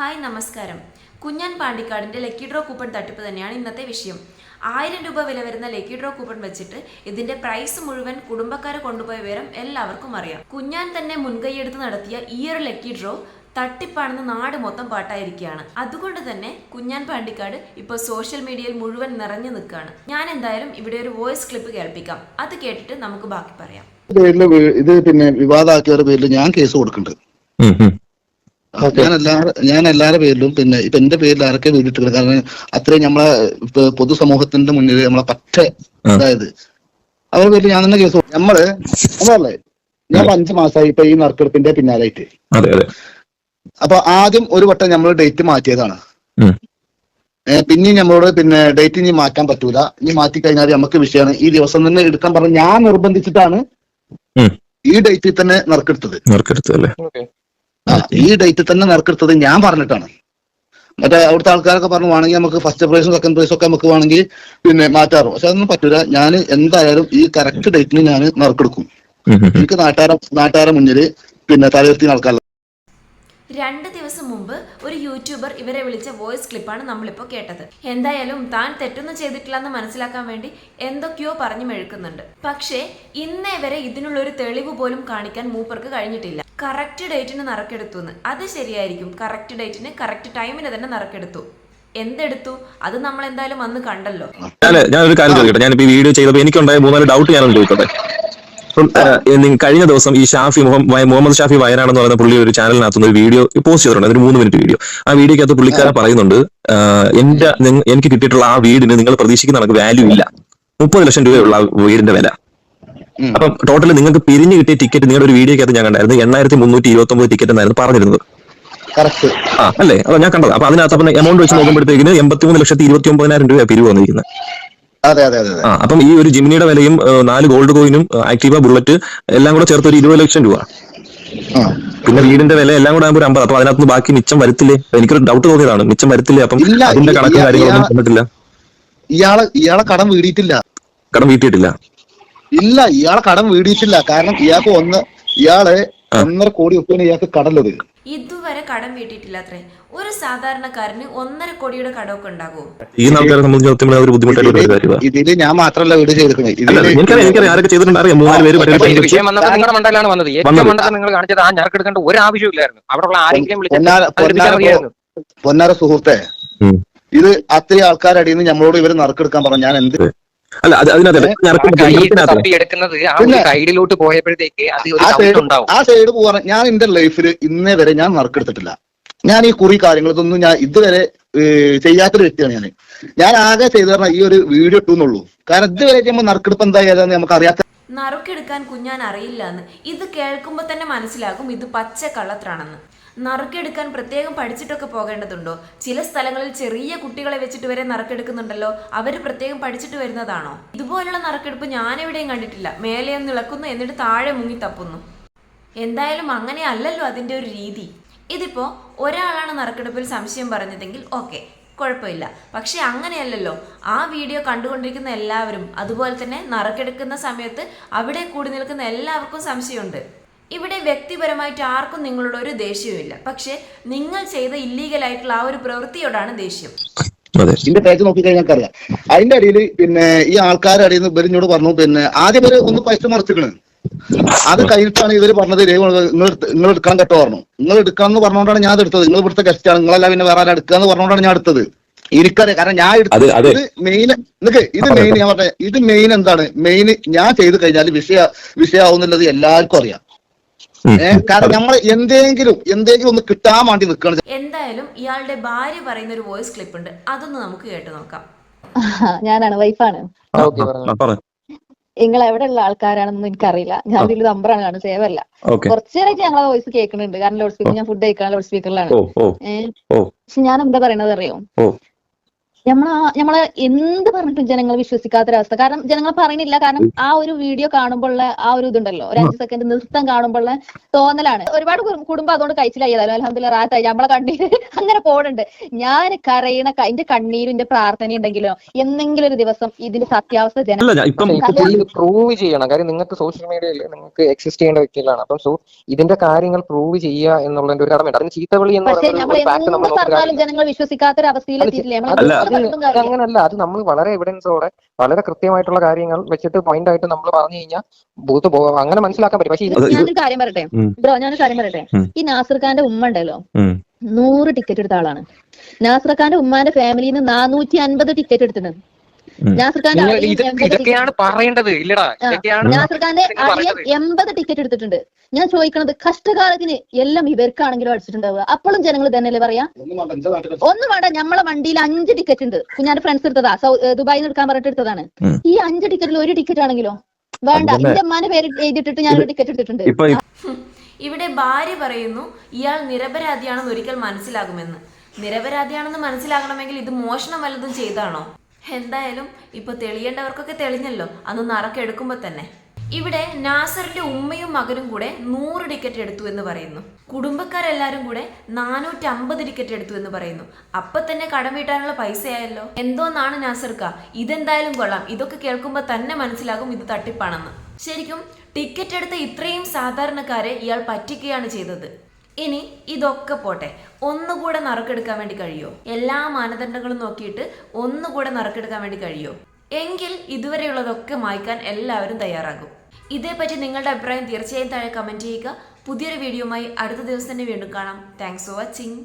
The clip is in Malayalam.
ഹായ് നമസ്കാരം. കുഞ്ഞാൻ പാണ്ടിക്കാടിന്റെ ലക്കി ഡ്രോ കൂപ്പൺ തട്ടിപ്പ് തന്നെയാണ് ഇന്നത്തെ വിഷയം. ആയിരം രൂപ വില വരുന്ന ലക്കി ഡ്രോ കൂപ്പൺ വെച്ചിട്ട് ഇതിന്റെ പ്രൈസ് മുഴുവൻ കുടുംബക്കാരെ കൊണ്ടുപോയ വിവരം എല്ലാവർക്കും അറിയാം. കുഞ്ഞാൻ തന്നെ മുൻകൈയെടുത്ത് നടത്തിയ ഈ ഒരു ലക്കി ഡ്രോ തട്ടിപ്പാണെന്ന് നാട് മൊത്തം പാട്ടായിരിക്കുകയാണ്. അതുകൊണ്ട് തന്നെ കുഞ്ഞാൻ പാണ്ടിക്കാട് ഇപ്പോൾ സോഷ്യൽ മീഡിയയിൽ മുഴുവൻ നിറഞ്ഞു നിൽക്കുകയാണ്. ഞാൻ എന്തായാലും ഇവിടെ ഒരു വോയിസ് ക്ലിപ്പ് കേൾപ്പിക്കാം. അത് കേട്ടിട്ട് നമുക്ക് ബാക്കി പറയാം. ഇത് പിന്നെ വിവാദമാക്കിയവരുടെ പേരിൽ ഞാൻ കേസ് കൊടുക്കുന്നുണ്ട്. ഞാൻ എല്ലാ ഞാൻ എല്ലാവരുടെ പേരിലും പിന്നെ ഇപ്പൊ എന്റെ പേരിൽ ആരൊക്കെ വീടിട്ടുണ്ട് കാരണം അത്രയും നമ്മളെ ഇപ്പൊ പൊതുസമൂഹത്തിന്റെ മുന്നിൽ നമ്മളെ പറ്റ അതായത്. അവരുടെ പേരിൽ ഞാൻ തന്നെ കേസ്. നമ്മൾ അതല്ലേ ഞാൻ അഞ്ചു മാസമായി ഇപ്പൊ ഈ നറുക്കെടുപ്പിന്റെ പിന്നാലായിട്ട് അതെ അതെ. അപ്പൊ ആദ്യം ഒരു വട്ടം നമ്മൾ ഡേറ്റ് മാറ്റിയതാണ്. പിന്നെയും നമ്മളോട് പിന്നെ ഡേറ്റ് ഇനി മാറ്റാൻ പറ്റൂല. ഇനി മാറ്റി കഴിഞ്ഞാൽ നമുക്ക് വിഷയമാണ് ഈ ദിവസം തന്നെ എടുക്കാൻ പറഞ്ഞ ഞാൻ നിർബന്ധിച്ചിട്ടാണ് ഈ ഡേറ്റിൽ തന്നെ നറുക്കെടുത്തത്. ഈ ഡേറ്റിൽ തന്നെ നറുക്കെടുത്തത് ഞാൻ പറഞ്ഞിട്ടാണ്. മറ്റേ അവിടുത്തെ ആൾക്കാരൊക്കെ പറഞ്ഞു വേണമെങ്കിൽ നമുക്ക് ഫസ്റ്റ് പ്രൈസും സെക്കൻഡ് പ്രൈസും ഒക്കെ നമുക്ക് വേണമെങ്കിൽ പിന്നെ മാറ്റാറും. പക്ഷെ അതൊന്നും പറ്റൂല. ഞാൻ എന്തായാലും ഈ കറക്റ്റ് ഡേറ്റിന് ഞാൻ നറുക്കെടുക്കും. എനിക്ക് നാട്ടാര നാട്ടാര മുന്നിൽ പിന്നെ തലയുർത്തി ആൾക്കാർ രണ്ട് ദിവസം മുമ്പ് ഒരു യൂട്യൂബർ ഇവരെ വിളിച്ച വോയിസ് ക്ലിപ്പാണ് നമ്മളിപ്പോൾ കേട്ടത്. എന്തായാലും താൻ തെറ്റൊന്നും ചെയ്തിട്ടില്ല എന്ന് മനസ്സിലാക്കാൻ വേണ്ടി എന്തൊക്കെയോ പറഞ്ഞു മെഴുക്കുന്നുണ്ട്. പക്ഷേ ഇന്നേ വരെ ഇതിനുള്ള ഒരു തെളിവ് പോലും കാണിക്കാൻ മൂപ്പർക്ക് കഴിഞ്ഞിട്ടില്ല. കറക്റ്റ് ഡേറ്റിന് നറുക്കെടുത്തു എന്ന് അത് ശരിയായിരിക്കും. കറക്റ്റ് ഡേറ്റിന് കറക്റ്റ് ടൈമിന് തന്നെ നറുക്കെടുത്തു. എന്തെടുത്തു? അത് നമ്മൾ എന്തായാലും അന്ന് കണ്ടല്ലോ. ഞാൻ ഒരു കാര്യം ചോദിക്കട്ടെ. ഞാൻ ഈ വീഡിയോ ചെയ്തപ്പോൾ എനിക്കുണ്ടായ മൂന്നാൽ ഡൗട്ട് ഞാൻ ചോദിക്കട്ടെ. കഴിഞ്ഞ ദിവസം ഈ ഷാഫി മുഹമ്മ- മുഹമ്മദ് ഷാഫി വയനാട് എന്ന് പറയുന്ന പുള്ളി ഒരു ചാനലിനകത്തുനിന്ന് ഒരു വീഡിയോ പോസ്റ്റ് ചെയ്തിട്ടുണ്ട്. അതൊരു മൂന്ന് മിനിറ്റ് വീഡിയോ. ആ വീഡിയോക്കകത്ത് പുള്ളിക്കാരൻ പറയുന്നുണ്ട് എന്റെ എനിക്ക് കിട്ടിയിട്ടുള്ള ആ വീടിന് നിങ്ങൾ പ്രതീക്ഷിക്കുന്ന കണക്ക് വാല്യൂ ഇല്ല. മുപ്പത് ലക്ഷം രൂപയുള്ള വീടിന്റെ വില. അപ്പം ടോട്ടൽ നിങ്ങൾക്ക് പിരിഞ്ഞു കിട്ടിയ ടിക്കറ്റ് നിങ്ങളുടെ ഒരു വീഡിയോക്കകത്ത് ഞാൻ കണ്ടായിരുന്നു. എണ്ണായിരത്തി മുന്നൂറ്റി ഇരുപത്തി ഒമ്പത് ടിക്കറ്റ് എന്നായിരുന്നു പറഞ്ഞിരുന്നത്. ആ അല്ലേ? അപ്പൊ ഞാൻ കണ്ടത്. അപ്പൊ അതിനകത്ത് അപ്പം എമൗണ്ട് വെച്ച് നോക്കുമ്പോഴത്തേക്കിന് എൺപത്തിമൂന്ന് ലക്ഷത്തി ഇരുപത്തി ഒമ്പതിനായിരം രൂപ പിരിവ് വന്നിരിക്കുന്നത്. അതെ അതെ അതെ അതെ. അപ്പം ഈ ഒരു ജിമിനിയുടെ വിലയും നാല് ഗോൾഡ് കോയിനും ആക്ടീവ ബുള്ളറ്റ് എല്ലാം കൂടെ ചേർത്ത് ഒരു ഇരുപത് ലക്ഷം രൂപ. പിന്നെ വീടിന്റെ വില എല്ലാം കൂടെ ആകുമ്പോൾ അമ്പത്. അപ്പൊ അതിനകത്ത് ബാക്കി മിച്ചം വരത്തില്ലേ? എനിക്കൊരു ഡൗട്ട് തോന്നിയതാണ്. മിച്ചം വരത്തില്ലേ? അപ്പം അതിന്റെ കണക്കും കാര്യങ്ങളൊന്നും ഇയാളെ ഇയാളെ കടം വീടിയിട്ടില്ല. കടം വീട്ടിയിട്ടില്ല. ഇല്ല ഇയാളെ കടം വീടിയിട്ടില്ല. കാരണം ഇയാൾക്ക് ഒന്ന് ഇയാളെ. ഒന്നര കോടി ഒപ്പിന് ഇയാൾക്ക് കടലുള്ളത് ഇതുവരെ കടം വീട്ടിയിട്ടില്ല അത്രേ ഒരു സാധാരണക്കാരന് ഒന്നര കോടിയുടെ കടമൊക്കെ ഉണ്ടാകുമോ? ഈ സംബന്ധിച്ചിടത്തോളം അതൊരു ബുദ്ധിമുട്ടായിട്ടുള്ള ഒരു കാര്യമാണ് ഇതിൽ ഞാൻ മാത്രമല്ല വീട് ചെയ്തിരിക്കണേ ഇതിൽ എനിക്കറിയാം എനിക്കറിയാം ആരൊക്കെ ചെയ്തിട്ടുണ്ട് അറിയാം മൂന്നാൽ പേര് വിഷയം വന്നപ്പോൾ നിങ്ങളുടെ മണ്ടലാണ് വന്നത് ഏറ്റവും. മണ്ടത്തിൽ നിങ്ങൾ കാണിച്ചത് ആ ഞറക്കെടുക്കേണ്ട ഒരു ആവശ്യമില്ലായിരുന്നു അവിടെ ഉള്ള ആരെങ്കിലും വിളിച്ചു പൊന്നാര. സുഹൃത്തെ ഇത് അത്രയും ആൾക്കാരടിയിൽ നിന്ന് നമ്മളോട് ഇവർ നറുക്കെടുക്കാൻ പറഞ്ഞു. ഞാൻ എന്ത് അല്ല അത് അതിനകത്ത് സൈഡിലോട്ട് പോയപ്പോഴത്തേക്ക് ആ സൈഡ് ഉണ്ടാവും. ആ സൈഡ് പോവാൻ ഞാൻ എന്റെ ലൈഫിൽ ഇന്നേ വരെ ഞാൻ നറുക്കെടുത്തിട്ടില്ല ഞാൻ ഈ കുറി കാര്യങ്ങൾ ഇതൊന്നും ഞാൻ ഇതുവരെ ചെയ്യാത്തൊരു വ്യക്തിയാണ് ഞാൻ ഞാൻ ആകെ ചെയ്തു പറഞ്ഞാൽ ഈ ഒരു വീഡിയോ ഇട്ടുന്നുള്ളൂ കാരണം ഇതുവരെ ചെയ്യുമ്പോൾ നറുക്കെടുപ്പ് എന്താ ഏതാന്ന് നമുക്ക് അറിയാത്ത നറുക്കെടുക്കാൻ കുഞ്ഞാൻ അറിയില്ല എന്ന് ഇത് കേൾക്കുമ്പോൾ തന്നെ മനസ്സിലാകും ഇത് പച്ച കള്ളത്രാണെന്ന് നറുക്കെടുക്കാൻ പ്രത്യേകം പഠിച്ചിട്ടൊക്കെ പോകേണ്ടതുണ്ടോ? ചില സ്ഥലങ്ങളിൽ ചെറിയ കുട്ടികളെ വെച്ചിട്ട് വരെ നറുക്കെടുക്കുന്നുണ്ടല്ലോ. അവർ പ്രത്യേകം പഠിച്ചിട്ട് വരുന്നതാണോ? ഇതുപോലുള്ള നറുക്കെടുപ്പ് ഞാനെവിടെയും കണ്ടിട്ടില്ല. മേലെ ഇളക്കുന്നു എന്നിട്ട് താഴെ മുങ്ങി തപ്പുന്നു. എന്തായാലും അങ്ങനെ അല്ലല്ലോ അതിന്റെ ഒരു രീതി. ഇതിപ്പോൾ ഒരാളാണ് നറുക്കെടുപ്പിൽ സംശയം പറഞ്ഞതെങ്കിൽ ഓക്കെ കുഴപ്പമില്ല. പക്ഷെ അങ്ങനെയല്ലല്ലോ. ആ വീഡിയോ കണ്ടുകൊണ്ടിരിക്കുന്ന എല്ലാവരും അതുപോലെ തന്നെ നറുക്കെടുക്കുന്ന സമയത്ത് അവിടെ കൂടി നിൽക്കുന്ന എല്ലാവർക്കും സംശയമുണ്ട്. ഇവിടെ വ്യക്തിപരമായിട്ട് ആർക്കും നിങ്ങളോട് ഒരു ദേഷ്യവുമില്ല. പക്ഷെ നിങ്ങൾ ചെയ്ത ഇല്ലീഗൽ ആയിട്ടുള്ള ആ ഒരു പ്രവൃത്തിയോടാണ് ദേഷ്യം. അതെ. ഇതിന്റെ പേജ് നോക്കി കഴിഞ്ഞാൽ അറിയാം അതിന്റെ അടിയിൽ പിന്നെ ഈ ആൾക്കാരുടെ അടിയിൽ നിന്ന് ഇവരിഞ്ഞോട് പറഞ്ഞു പിന്നെ ആദ്യം ഇവർ ഒന്ന് പൈസ മറച്ചിക്കണ്. അത് കഴിഞ്ഞിട്ടാണ് ഇവർ പറഞ്ഞത് രേഖ നിങ്ങൾ നിങ്ങൾ എടുക്കണം കേട്ടോ പറഞ്ഞു. നിങ്ങൾ എടുക്കണം എന്ന് പറഞ്ഞുകൊണ്ടാണ് ഞാൻ എടുത്തത്. നിങ്ങൾ ഇവിടുത്തെ ഗസ്റ്റ് ആണ്. നിങ്ങളല്ല പിന്നെ വേറെ ആരും എടുക്കുക എന്ന് പറഞ്ഞുകൊണ്ടാണ് ഞാൻ എടുത്തത്. എനിക്കറിയാം. കാരണം ഞാൻ അത് എടുത്തത് ഇത് മെയിൻ നിക്ക് ഇത് മെയിൻ ഞാൻ പറഞ്ഞത് ഇത് മെയിൻ എന്താണ്? മെയിൻ ഞാൻ ചെയ്ത് കഴിഞ്ഞാൽ വിഷയ വിഷയമാവുന്നുള്ളത് എല്ലാവർക്കും അറിയാം. കാരണം നമ്മൾ എന്തെങ്കിലും എന്തെങ്കിലും ഒന്ന് കിട്ടാൻ വേണ്ടി നിൽക്കണം എന്തായാലും ഇയാളുടെ ഭാര്യ പറയുന്ന ഒരു വോയിസ് ക്ലിപ്പ് ഉണ്ട്. അതൊന്ന് നമുക്ക് കേട്ടു നോക്കാം. ഞാനാണ് വൈഫാണ്. നിങ്ങൾ എവിടെ പറ. നിങ്ങൾ എവിടെയുള്ള ആൾക്കാരാണെന്നൊന്നും എനിക്കറിയില്ല. ഞാൻ ഇതിൽ നമ്പറാണ് കാണുന്നത് സേവ് അല്ല ഓക്കെ. കുറച്ചു നേരമായിട്ട് ഞങ്ങളെ വോയിസ് കേൾക്കുന്നുണ്ട്. കാരണം ലൗഡ് സ്പീക്കർ ഞാൻ ഫുഡ് കഴിക്കാൻ ലൗഡ് സ്പീക്കറിലാണ് ഓ ഓ. പക്ഷെ ഞാൻ എന്താ പറയണത് അറിയോ ഓ. നമ്മളെ നമ്മൾ എന്ത് പറഞ്ഞിട്ടും ജനങ്ങൾ വിശ്വസിക്കാത്തൊരവസ്ഥ കാരണം ജനങ്ങൾ പറയുന്നില്ല. കാരണം ആ ഒരു വീഡിയോ കാണുമ്പോഴുള്ള ആ ഒരു ഇതുണ്ടല്ലോ. ഒരു അഞ്ച് സെക്കൻഡ് നൃത്തം കാണുമ്പോഴുള്ള തോന്നലാണ്. ഒരുപാട് കുടുംബം അതുകൊണ്ട് കഴിച്ചില്ലായതാലും അലഹമില്ല റാത്തായി നമ്മളെ കണ്ണീര് അങ്ങനെ പോണുണ്ട്. ഞാൻ കരയണ എന്റെ കണ്ണീരും എന്റെ പ്രാർത്ഥന ഉണ്ടെങ്കിലോ എന്തെങ്കിലും ഒരു ദിവസം ഇതിന്റെ സത്യാവസ്ഥ ജന പ്രൂവ് ചെയ്യണം. കാര്യം നിങ്ങൾക്ക് സോഷ്യൽ മീഡിയയിൽ നിങ്ങൾക്ക് എക്സിസ്റ്റ് ചെയ്യേണ്ട വ്യക്തികളാണ്. അപ്പം സോ ഇതിന്റെ കാര്യങ്ങൾ പ്രൂവ് ചെയ്യുക എന്നുള്ളതിന്റെ ഒരു കടമയുണ്ട്. അതിന് ചീത്തവിളി എന്ന് പറയുന്നത് ജനങ്ങൾ നമ്മൾ ഒരു അവസ്ഥയിലെത്തിയിട്ടില്ലേ അല്ല, നമ്മൾ അത് അത് അങ്ങനല്ല. അത് നമ്മൾ വളരെ എവിഡൻസോടെ വളരെ കൃത്യമായിട്ടുള്ള കാര്യങ്ങൾ വെച്ചിട്ട് പോയിന്റ് ആയിട്ട് നമ്മൾ പറഞ്ഞു കഴിഞ്ഞാൽ ബൂത്ത് അങ്ങനെ മനസ്സിലാക്കാൻ പറ്റും. പക്ഷേ ഞാനൊരു കാര്യം പറയട്ടെ. ബ്രോ ഞാനൊരു കാര്യം പറയട്ടെ? ഈ നാസർ ഖാന്റെ ഉമ്മ ഉണ്ടല്ലോ. നൂറ് ടിക്കറ്റ് എടുത്ത ആളാണ്. നാസർ ഖാന്റെ ഉമ്മാന്റെ ഫാമിലിന്ന് നിന്ന് നാനൂറ്റി അൻപത് ടിക്കറ്റ് എടുത്തിട്ടുണ്ട്. ഇതൊക്കെയാണ് പറയേണ്ടത്. ഇല്ലടാ നാസർ ഖാന്റെ നിങ്ങൾ അളിയൻ എൺപത് ടിക്കറ്റ് എടുത്തിട്ടുണ്ട്. ഞാൻ ചോദിക്കണത് കഷ്ടകാലത്തിന് എല്ലാം ഇവർക്കാണെങ്കിലും അടിച്ചിട്ടുണ്ടാവുക. അപ്പോഴും ജനങ്ങൾ തന്നെയല്ലേ പറയാ? ഒന്നും വേണ്ട, നമ്മളെ വണ്ടിയിൽ അഞ്ച് ടിക്കറ്റ് ഉണ്ട്. ഞാൻ ഫ്രണ്ട്സ് എടുത്തതാ സൗ ദുബായിൽ നിന്ന് എടുക്കാൻ പറഞ്ഞിട്ട് എടുത്തതാണ്. ഈ അഞ്ച് ടിക്കറ്റിൽ ഒരു ടിക്കറ്റ് ആണെങ്കിലോ? വേണ്ട. എന്റെ അമ്മാന്റെ പേര് എഴുതിയിട്ടിട്ട് ഞാൻ ഒരു ടിക്കറ്റ് എടുത്തിട്ടുണ്ട്. ഇപ്പൊ ഇവിടെ ഭാര്യ പറയുന്നു ഇയാൾ നിരപരാധിയാണെന്ന് ഒരിക്കൽ മനസ്സിലാകുമെന്ന്. നിരപരാധിയാണെന്ന് മനസ്സിലാകണമെങ്കിൽ ഇത് മോഷണം വല്ലതും ചെയ്താണോ? എന്തായാലും ഇപ്പൊ തെളിയേണ്ടവർക്കൊക്കെ തെളിഞ്ഞല്ലോ. അന്ന് നറക്കെടുക്കുമ്പോ തന്നെ. ഇവിടെ നാസറിന്റെ ഉമ്മയും മകനും കൂടെ നൂറ് ടിക്കറ്റ് എടുത്തു എന്ന് പറയുന്നു. കുടുംബക്കാരെല്ലാരും കൂടെ നാനൂറ്റി അമ്പത് ടിക്കറ്റ് എടുത്തു എന്ന് പറയുന്നു. അപ്പൊ തന്നെ കടം വീട്ടാനുള്ള പൈസയായല്ലോ. എന്തോന്നാണ് നാസർക്ക? ഇതെന്തായാലും കൊള്ളാം. ഇതൊക്കെ കേൾക്കുമ്പോൾ തന്നെ മനസ്സിലാകും ഇത് തട്ടിപ്പാണെന്ന്. ശരിക്കും ടിക്കറ്റ് എടുത്ത ഇത്രയും സാധാരണക്കാരെ ഇയാൾ പറ്റിക്കുകയാണ് ചെയ്തത്. ഇനി ഇതൊക്കെ പോട്ടെ. ഒന്നുകൂടെ നറുക്കെടുക്കാൻ വേണ്ടി കഴിയോ? എല്ലാ മാനദണ്ഡങ്ങളും നോക്കിയിട്ട് ഒന്നുകൂടെ നറുക്കെടുക്കാൻ വേണ്ടി കഴിയോ? എങ്കിൽ ഇതുവരെയുള്ളതൊക്കെ മായ്ക്കാൻ എല്ലാവരും തയ്യാറാകും. ഇതേപ്പറ്റി നിങ്ങളുടെ അഭിപ്രായം തീർച്ചയായും താഴെ കമന്റ് ചെയ്യുക. പുതിയൊരു വീഡിയോയുമായി അടുത്ത ദിവസം തന്നെ വീണ്ടും കാണാം. Thanks for watching